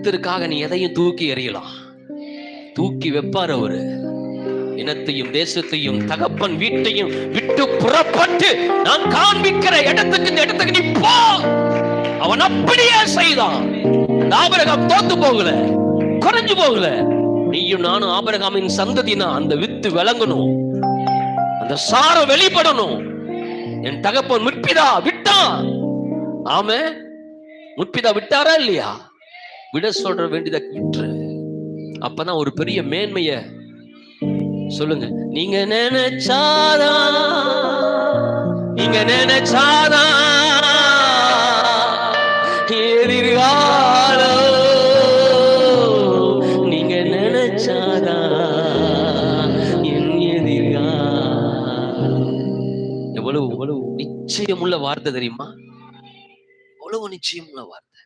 கர்த்தருக்காக நீ எதையும் தூக்கி எறியலாம். தூக்கி வைப்பார் அவரு. இனத்தையும் தேசத்தையும் தகப்பன் வீட்டையும் விட்டு புறப்பட்டு நான் காண்பிக்கிற இடத்துக்கு இந்த இடத்துக்கு நீ போ. அவன் அப்படியே செய்தான். ஆபரகம் தோத்து போகல. குறைஞ்சு போகல. நீயும் நானும் ஆபரகாமின் சந்ததினா அந்த வித்து விளங்கணும். அந்த சாரம் வெளிப்படணும். என் தகப்பன் முற்பிதா விட்டான். ஆமே முற்பிதா விட்டாரா இல்லையா? விட சொல்ற வேண்டியதை விட்டுரு அப்பதான் ஒரு பெரிய மேன்மைய சொல்லுங்க. நீங்க நினைச்சாதா? நீங்க நினைச்சாதா? எதிர்காலம் நீங்க நினைச்சாதா? என் எதிர்காலம்? எவ்வளவு எவ்வளவு நிச்சயமுள்ள வார்த்தை தெரியுமா? எவ்வளவு நிச்சயமுள்ள வார்த்தை?